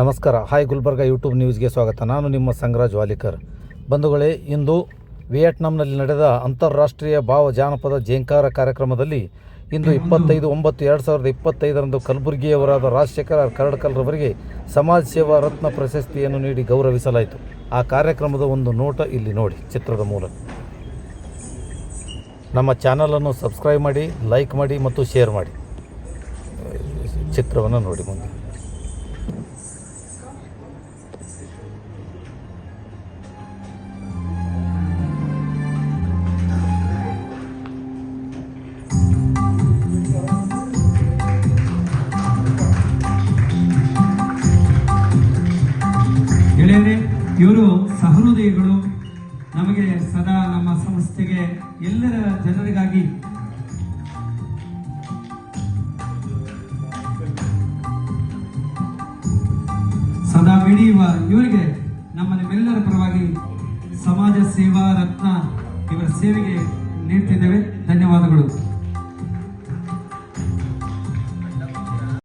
ನಮಸ್ಕಾರ. Hi Gulbarga YouTube ನ್ಯೂಸ್ಗೆ ಸ್ವಾಗತ. ನಾನು ನಿಮ್ಮ ಸಂಗರಾಜ್ ವಾಲಿಕರ್. ಬಂಧುಗಳೇ, ಇಂದು ವಿಯೆಟ್ನಾಂನಲ್ಲಿ ನಡೆದ ಅಂತಾರಾಷ್ಟ್ರೀಯ ಭಾವ ಜಾನಪದ ಜೇಂಕಾರ ಕಾರ್ಯಕ್ರಮದಲ್ಲಿ ಇಂದು ಇಪ್ಪತ್ತೈದು ಒಂಬತ್ತು ಎರಡು ಸಾವಿರದ ಇಪ್ಪತ್ತೈದರಂದು ಕಲಬುರಗಿಯವರಾದ ರಾಜಶೇಖರ ಕರಡ್ಕಲ್ರವರಿಗೆ ಸಮಾಜ ಸೇವಾ ರತ್ನ ಪ್ರಶಸ್ತಿಯನ್ನು ನೀಡಿ ಗೌರವಿಸಲಾಯಿತು. ಆ ಕಾರ್ಯಕ್ರಮದ ಒಂದು ನೋಟ ಇಲ್ಲಿ ನೋಡಿ, ಚಿತ್ರದ ಮೂಲಕ ನಮ್ಮ ಚಾನಲನ್ನು ಸಬ್ಸ್ಕ್ರೈಬ್ ಮಾಡಿ, ಲೈಕ್ ಮಾಡಿ ಮತ್ತು ಶೇರ್ ಮಾಡಿ. ಚಿತ್ರವನ್ನು ನೋಡಿ ಮುಂದೆ. ಗೆಳೆಯರೇ ಇವರು ಸಹೃದಯಗಳು. ನಮಗೆ ಸದಾ ನಮ್ಮ ಸಂಸ್ಥೆಗೆ ಎಲ್ಲರ ಜನರಿಗಾಗಿ ಸದಾ ಮಿಡಿಯುವ ಇವರಿಗೆ ನಮ್ಮ ನಿಮ್ಮೆಲ್ಲರ ಪರವಾಗಿ ಸಮಾಜ ಸೇವಾ ರತ್ನ ಇವರ ಸೇವೆಗೆ ನೀಡ್ತಿದ್ದೇವೆ